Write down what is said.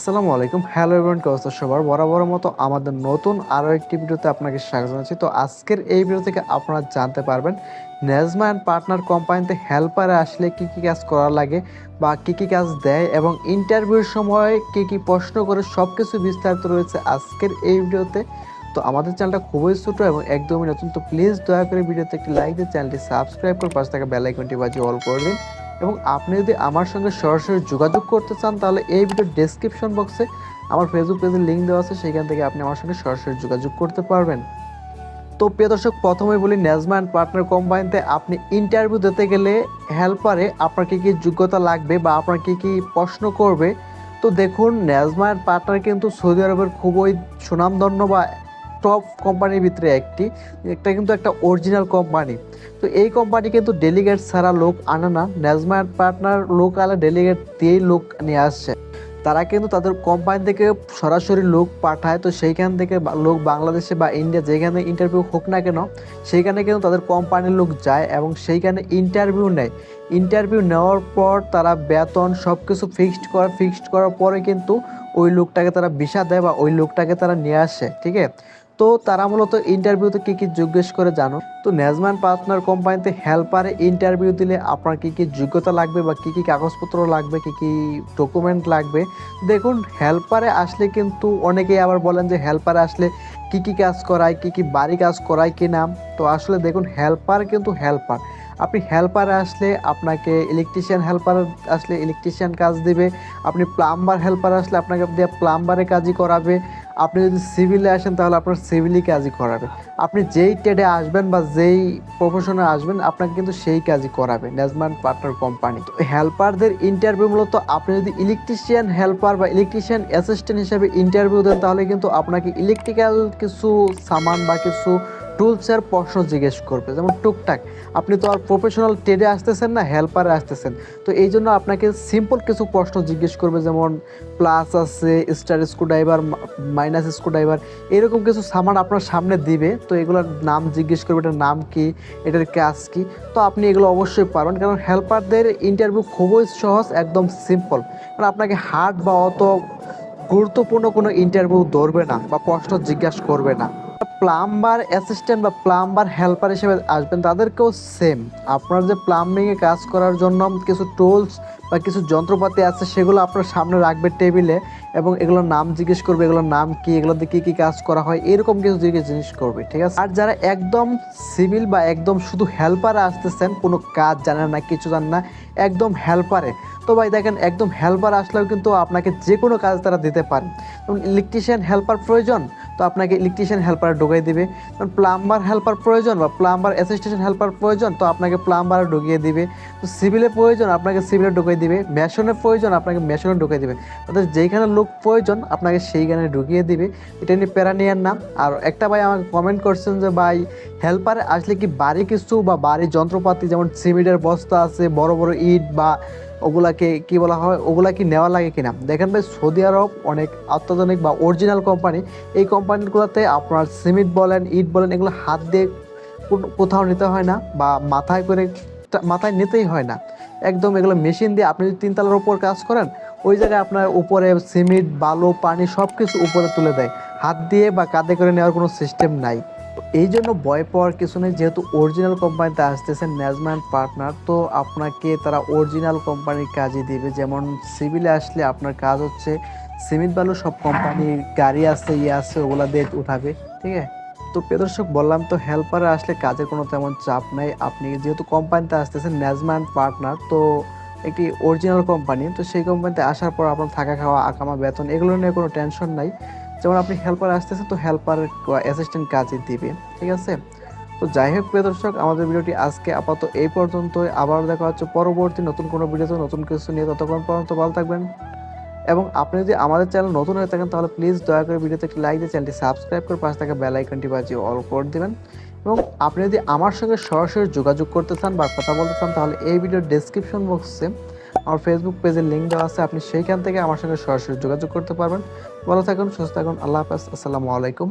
আসসালামু আলাইকুম। Hello everyone Costa সবার? বরাবর মতো আমাদের নতুন আরও একটি ভিডিওতে আপনাকে স্বাগত জানাচ্ছি। তো আজকের এই ভিডিও থেকে আপনারা জানতে পারবেন নেজমা অ্যান্ড পার্টনার কোম্পানিতে হেল্পারে আসলে কি কি কাজ করা লাগে বা কি কি কাজ দেয় এবং ইন্টারভিউর সময় কি কি প্রশ্ন করে সব কিছু বিস্তারিত রয়েছে আজকের এই ভিডিওতে। তো আমাদের চ্যানেলটা খুবই ছোটো এবং একদমই নতুন, তো প্লিজ দয়া করে ভিডিওতে একটি লাইক দিয়ে চ্যানেলটি সাবস্ক্রাইব করে পাশে থাকা বেল আইকনটি বাজিয়ে অল করে দিন। এবং আপনি যদি আমার সঙ্গে সরাসরি যোগাযোগ করতে চান, তাহলে এই ভিডিওর ডেসক্রিপশন বক্সে আমার ফেসবুক পেজের লিঙ্ক দেওয়া আছে, সেখান থেকে আপনি আমার সঙ্গে সরাসরি যোগাযোগ করতে পারবেন। তো প্রিয় দর্শক প্রথমে বলি নেজমা অ্যান্ড পার্টনার কোম্পানিতে আপনি ইন্টারভিউ দিতে গেলে হেল্পারে আপনার কী কী যোগ্যতা লাগবে বা আপনার কী কী প্রশ্ন করবে? তো দেখুন নেজমা অ্যান্ড পার্টনার কিন্তু সৌদি আরবের খুবই সুনামধন্য বা টপ কোম্পানির ভিতরে একটি, একটা কিন্তু একটা অরিজিনাল কোম্পানি তো এই কোম্পানি কিন্তু ডেলিগেট ছাড়া লোক আনে না। অ্যান্ড পার্টনার লোক আলে ডেলিগেট দিয়েই লোক নিয়ে আসছে। তারা কিন্তু তাদের কোম্পানি থেকে সরাসরি লোক পাঠায়। তো সেইখান থেকে লোক বাংলাদেশে বা ইন্ডিয়া যেখানে ইন্টারভিউ হোক না কেন, সেইখানে কিন্তু তাদের কোম্পানির লোক যায় এবং সেইখানে ইন্টারভিউ নেয়। ইন্টারভিউ নেওয়ার পর তারা বেতন সব কিছু ফিক্সড করে ফিক্সড করার পরে কিন্তু ওই লোকটাকে তারা ভিসা দেয় বা ওই লোকটাকে তারা নিয়ে আসে ঠিক আছে তো তারা মূলত ইন্টারভিউতে কি কি জিজ্ঞেস করে জানো? তো নেজম্যান পার্টনার কোম্পানিতে হেল্পারে ইন্টারভিউ দিলে আপনার কি কি যোগ্যতা লাগবে বা কি কি কাগজপত্র লাগবে, কি কি ডকুমেন্ট লাগবে? দেখুন হেল্পারে আসলে কিন্তু অনেকেই আবার বলেন যে হেল্পারে আসলে কি কি কাজ করায়, কি কি বাড়ি কাজ করায় কি নাম তো আসলে দেখুন হেল্পার কিন্তু হেল্পার আপনি হেল্পারে আসলে আপনাকে ইলেকট্রিশিয়ান হেল্পার আসলে ইলেকট্রিশিয়ান কাজ দিবে। আপনি প্লাম্বার হেল্পার আসলে আপনাকে দিয়ে প্লাম্বারে কাজই করাবে। আপনি যদি সিভিলে আসেন, তাহলে আপনার সিভিলই কাজই করাবে। আপনি যেই ট্রেডে আসবেন বা যেই প্রফেশনে আসবেন, আপনাকে কিন্তু সেই কাজই করাবে নেজমান পার্টনার কোম্পানি তো হেল্পারদের ইন্টারভিউ মূলত আপনি যদি ইলেকট্রিশিয়ান হেল্পার বা ইলেকট্রিশিয়ান অ্যাসিস্ট্যান্ট হিসেবে ইন্টারভিউ দেন, তাহলে কিন্তু আপনাকে ইলেকট্রিক্যাল কিছু সামান বা কিছু টুলসের প্রশ্ন জিজ্ঞেস করবে, যেমন টুকটাক, আপনি তো আর প্রফেশনাল ট্রেডে আসতেছেন না হেল্পারে আসতেছেন। তো এই জন্য আপনাকে সিম্পল কিছু প্রশ্ন জিজ্ঞেস করবে, যেমন প্লাস আছে স্টার স্ক্রুড্রাইভার মাইনাস স্ক্রুড্রাইভার এরকম কিছু সামান আপনার সামনে দিবে। তো এগুলোর নাম জিজ্ঞেস করবে, এটার নাম কি, এটার কাজ কি, তো আপনি এগুলো অবশ্যই পারবেন। কারণ হেল্পারদের ইন্টারভিউ খুবই সহজ, একদম সিম্পল কারণ আপনাকে হার্ড বা অত গুরুত্বপূর্ণ কোনো ইন্টারভিউ ধরবে না বা প্রশ্ন জিজ্ঞাসা করবে না। প্লাম্বার অ্যাসিস্ট্যান্ট বা প্লাম্বার হেল্পার হিসেবে আসবেন, তাদেরকেও সেম আপনার যে প্লাম্বিংয়ে কাজ করার জন্য কিছু টুলস বা কিছু যন্ত্রপাতি আছে, সেগুলো আপনার সামনে রাখবে টেবিলে এবং এগুলোর নাম জিজ্ঞেস করবে, এগুলোর নাম কি এগুলোতে কী কী কাজ করা হয়, এরকম কিছু জিজ্ঞেস জিনিস করবে, ঠিক আছে? আর যারা একদম সিভিল বা একদম শুধু হেল্পারে আসতেছেন, কোনো কাজ জানেন না, কিছু জানেন না, একদম হেল্পারে তো ভাই দেখেন, একদম হেল্পার আসলেও কিন্তু আপনাকে যে কোনো কাজ তারা দিতে পারে। যেমন ইলেকট্রিশিয়ান হেল্পার প্রয়োজন, তো আপনাকে ইলেকট্রিশিয়ান হেল্পার ঢুকিয়ে দিবে। যেমন প্লাম্বার হেল্পার প্রয়োজন বা প্লাম্বার অ্যাসিস্ট্যান্ট হেল্পার প্রয়োজন, তো আপনাকে প্লাম্বারে ঢুকিয়ে দিবে। তো সিভিলে প্রয়োজন, আপনাকে সিভিলে ঢুকিয়ে দিবে। মেশনের প্রয়োজন, আপনাকে মেশনে ঢুকিয়ে দিবে। অর্থাৎ যেইখানে লোক প্রয়োজন, আপনাকে সেইখানে ঢুকিয়ে দিবে। এটা নিয়ে প্যারানিয়ার নাম আর একটা ভাই আমাকে কমেন্ট করছেন যে, ভাই হেল্পারে আসলে কি বাড়ি কিছু বা বাড়ি যন্ত্রপাতি, যেমন সিমেন্টের বস্তা আছে, বড় বড় ইট বা ওগুলাকে কি বলা হয় ওগুলা কি নেওয়া লাগে কিনা? দেখেন ভাই, সৌদি আরব অনেক অত্যাধুনিক বা অরিজিনাল কোম্পানি এই কোম্পানিগুলোতে আপনার সিমেন্ট বলেন, ইট বলেন, এগুলো হাত দিয়ে কোথাও নিতে হয় না বা মাথায় করে মাথায় নিতেই হয় না। একদম এগুলো মেশিন দিয়ে আপনি যদি তিনতলার উপর কাজ করেন, ওই জায়গায় আপনার উপরে সিমেন্ট, বালু, পানি সব কিছু উপরে তুলে দেয়। হাত দিয়ে বা কাঁধে করে নেওয়ার কোনো সিস্টেম নাই। এই জন্য ভয় পাওয়ার কিছু নেই। যেহেতু অরিজিনাল কোম্পানিতে আসতেছেন ন্যাজম্যান পার্টনার তো আপনাকে তারা অরিজিনাল কোম্পানির কাজই দিবে। যেমন সিভিলে আসলে আপনার কাজ হচ্ছে সিমেন্ট বালু, সব কোম্পানির গাড়ি আছে ইয়ে আছে, ওগুলা দিয়ে উঠাবে, ঠিক আছে? তো প্রদর্শক বললাম তো হেল্পারে আসলে কাজের কোনো তেমন চাপ নাই। আপনি যেহেতু কোম্পানিতে আসতেছেন ন্যাজম্যান পার্টনার তো একটি অরিজিনাল কোম্পানি তো সেই কোম্পানিতে আসার পর আপনার থাকা খাওয়া আকামা বেতন, এগুলো নিয়ে কোনো টেনশন নাই। যেমন আপনি হেল্পার আসতেছেন, তো হেল্পার অ্যাসিস্ট্যান্ট কাজে দিবে, ঠিক আছে? তো যাই হোক, প্রিয় দর্শক, আমাদের ভিডিওটি আজকে আপাতত এই পর্যন্তই। আবার দেখা হচ্ছে পরবর্তী নতুন কোনো ভিডিওতে নতুন কিছু নিয়ে। ততক্ষণ পর্যন্ত ভালো থাকবেন। এবং আপনি যদি আমাদের চ্যানেল নতুন হয়ে থাকেন, তাহলে প্লিজ দয়া করে ভিডিওতে একটি লাইক দিয়ে চ্যানেলটি সাবস্ক্রাইব করে পাশে থাকা বেল আইকনটি বাজিয়ে অল করে দেবেন। এবং আপনি যদি আমার সঙ্গে সরাসরি যোগাযোগ করতে চান বা কথা বলতে চান, তাহলে এই ভিডিওর ডেসক্রিপশন বক্সে আমার ফেসবুক পেজের লিঙ্ক দেওয়া আছে। আপনি সেইখান থেকে আমার সঙ্গে সরাসরি যোগাযোগ করতে পারবেন। ভালো থাকুন, সুস্থ থাকুন। আল্লাহ হাফেজ। আসসালামু আলাইকুম।